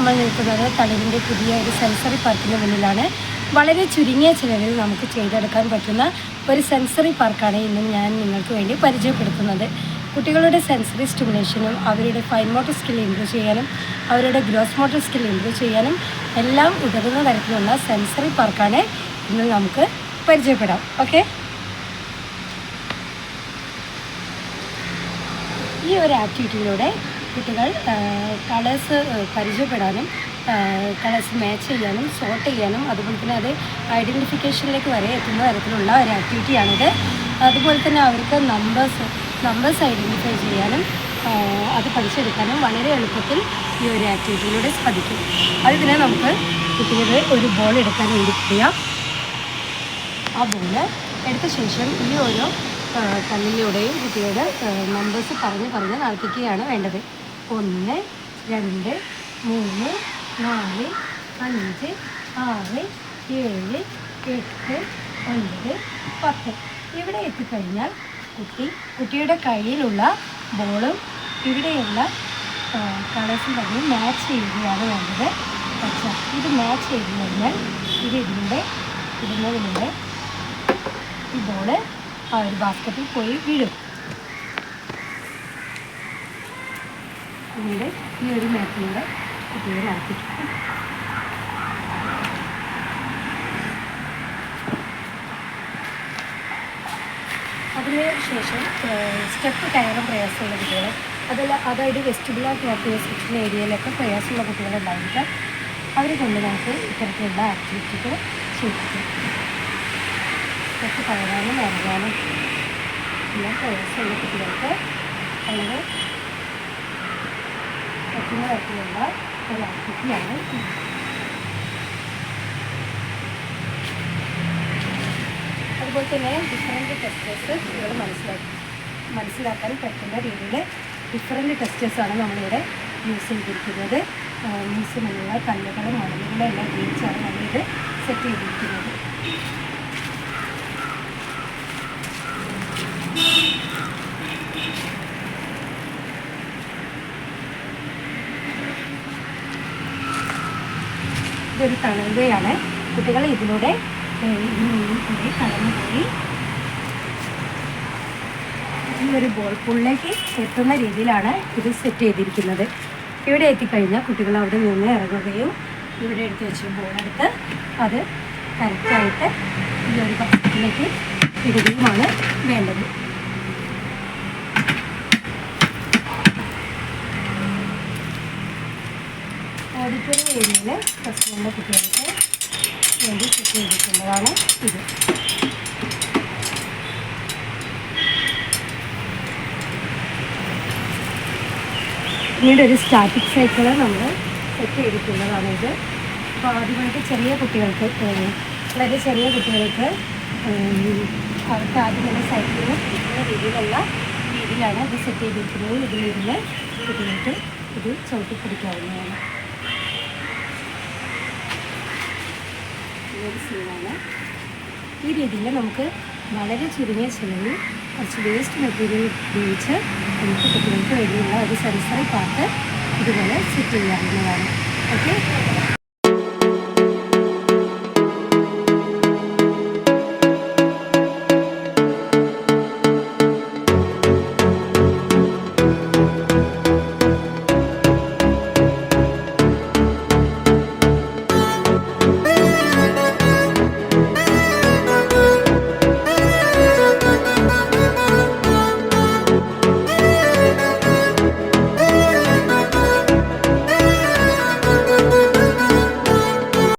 നമ്മൾ നിൽക്കുന്നത് തളിരിന്റെ പുതിയ ഒരു സെൻസറി പാർക്കിന് മുന്നിലാണ്. വളരെ ചുരുങ്ങിയ ചിലവിൽ നമുക്ക് ചെയ്തെടുക്കാൻ പറ്റുന്ന ഒരു സെൻസറി പാർക്കാണ് ഇന്ന് ഞാൻ നിങ്ങൾക്ക് വേണ്ടി പരിചയപ്പെടുത്തുന്നത്. കുട്ടികളുടെ സെൻസറി സ്റ്റിമുലേഷനും അവരുടെ ഫൈൻ മോട്ടർ സ്കിൽ ഇംപ്രൂവ് ചെയ്യാനും അവരുടെ ഗ്രോസ് മോട്ടർ സ്കിൽ ഇംപ്രൂവ് ചെയ്യാനും എല്ലാം ഉതകുന്ന തരത്തിലുള്ള സെൻസറി പാർക്കാണ് ഇന്ന് നമുക്ക് പരിചയപ്പെടാം. ഓക്കെ? ഈ ഒരു ആക്ടിവിറ്റിയിലൂടെ കുട്ടികൾ കളേഴ്സ് പരിചയപ്പെടാനും കളേഴ്സ് മാച്ച് ചെയ്യാനും സോർട്ട് ചെയ്യാനും അതുപോലെ തന്നെ അത് ഐഡന്റിഫിക്കേഷനിലേക്ക് വരെ എത്തുന്ന തരത്തിലുള്ള ഒരു ആക്ടിവിറ്റിയാണിത് അതുപോലെ തന്നെ അവർക്ക് നമ്പേഴ്സ് നമ്പേഴ്സ് ഐഡന്റിഫൈ ചെയ്യാനും അത് പഠിച്ചെടുക്കാനും വളരെ എളുപ്പത്തിൽ ഈ ഒരു ആക്ടിവിറ്റിയിലൂടെ സാധിക്കും. അതിന് നമുക്ക് കുട്ടികളുടെ ഒരു ബോൾ എടുക്കാൻ വേണ്ടി ചെയ്യാം ആ ബോൾ എടുത്ത ശേഷം ഈ ഓരോ കണ്ണിലൂടെയും കുട്ടിയുടെ നമ്പേഴ്സ് പറഞ്ഞ് പറഞ്ഞ് നടത്തിക്കുകയാണ് വേണ്ടത്. ഒന്ന് രണ്ട് മൂന്ന് നാല് അഞ്ച് ആറ് ഏഴ് എട്ട് ഒൻപത് പത്ത്. ഇവിടെ എത്തിക്കഴിഞ്ഞാൽ കുട്ടി കുട്ടിയുടെ കയ്യിലുള്ള ബോളും ഇവിടെയുള്ള കളേഴ്സും തമ്മിൽ മാച്ച് ചെയ്യുകയാണ് വേണ്ടത്. പക്ഷേ ഇത് മാച്ച് ചെയ്ത് കഴിഞ്ഞാൽ ഇത് ഇതിന്റെ ഇടുന്നതിലൂടെ ഈ ബോൾ ആ ഒരു ബാസ്ക്കറ്റിൽ പോയി വീഴും. പിന്നീട് ഈ ഒരു മേഖലയുടെ കുട്ടികളെ നടത്തിക്കും അതിന് ശേഷം സ്റ്റെപ്പ് കയറാൻ പ്രയാസമുള്ള കുട്ടികൾ അതല്ല അതായത് വെസ്റ്റിബുലാർ സെക്ഷൻ ഏരിയയിലൊക്കെ പ്രയാസമുള്ള കുട്ടികളുണ്ടായിരിക്കാം അവരെ കൊണ്ട് നമുക്ക് ഇത്തരത്തിലുള്ള ആക്ടിവിറ്റികൾ ചെയ്യിക്കും സ്റ്റെപ്പ് കയറാനും ഇറങ്ങാനും എല്ലാം പ്രയാസമുള്ള കുട്ടികൾക്ക് വളരെ പറ്റുന്ന തരത്തിലുള്ള ഒരു ആക്ടിവിറ്റിയാണ് അതുപോലെ തന്നെ ഡിഫറെന്റ് ടെസ്റ്റേഴ്സ് കുട്ടികൾ മനസ്സിലാക്കി മനസ്സിലാക്കാൻ പറ്റുന്ന രീതിയിൽ ഡിഫറെന്റ് ടെസ്റ്റേഴ്സാണ് നമ്മളിവിടെ യൂസ് ചെയ്തിരിക്കുന്നത്. മ്യൂസിയമിലുള്ള കല്ലുകളും മണലുകളും എല്ലാം ഉപയോഗിച്ചാണ് നമ്മളിത് സെറ്റ് ചെയ്തിരിക്കുന്നത്. ഇതൊരു തളരുകയാണ് കുട്ടികൾ ഇതിലൂടെ ഇതിനുള്ളിൽ കൂടി കടന്നു പോയി. ഈ ഒരു ബോൾ പൂളിലേക്ക് എത്തുന്ന രീതിയിലാണ് ഇത് സെറ്റ് ചെയ്തിരിക്കുന്നത്. ഇവിടെ എത്തിക്കഴിഞ്ഞാൽ കുട്ടികൾ അവിടെ നിന്ന് ഇറങ്ങുകയും ഇവിടെ എടുത്ത് വെച്ച ബോൾ എടുത്ത് അത് കറക്റ്റായിട്ട് ഈ ഒരു ബക്കറ്റിലേക്ക് ഇടുകയുമാണ് വേണ്ടത്. ഓഡിറ്റോറിയം ഏരിയയിൽ പ്രശ്നമുള്ള കുട്ടികൾക്ക് വേണ്ടി സെറ്റ് ചെയ്തിട്ടുള്ളതാണ് ഇത്. പിന്നീട് ഒരു സ്റ്റാറ്റിക് സൈക്കിൾ നമ്മൾ സെറ്റ് ചെയ്തിട്ടുള്ളതാണ് ഇത്. അപ്പോൾ ആദ്യമായിട്ട് ചെറിയ കുട്ടികൾക്ക് വളരെ ചെറിയ കുട്ടികൾക്ക് അവർക്ക് ആദ്യം തന്നെ സൈക്കിളിന് കിട്ടുന്ന രീതിയിലുള്ള രീതിയിലാണ് ഇത് സെറ്റ് ചെയ്തിരിക്കുന്നത്. ഇതിലിരുന്ന് കുട്ടികൾക്ക് ഇത് ചവിട്ടി പിടിക്കാവുന്നതാണ് ഒരു സീനാണ് ഈ രീതിയിൽ നമുക്ക് വളരെ ചുരുങ്ങിയ ചിലവിൽ കുറച്ച് വേസ്റ്റ് മെറ്റീരിയൽ ഉപയോഗിച്ച് നമുക്ക് കുട്ടികൾക്ക് വേണ്ടിയുള്ള ഒരു സെൻസറി പാർട്ട് ഇതുപോലെ സെറ്റ് ചെയ്യാവുന്നതാണ്.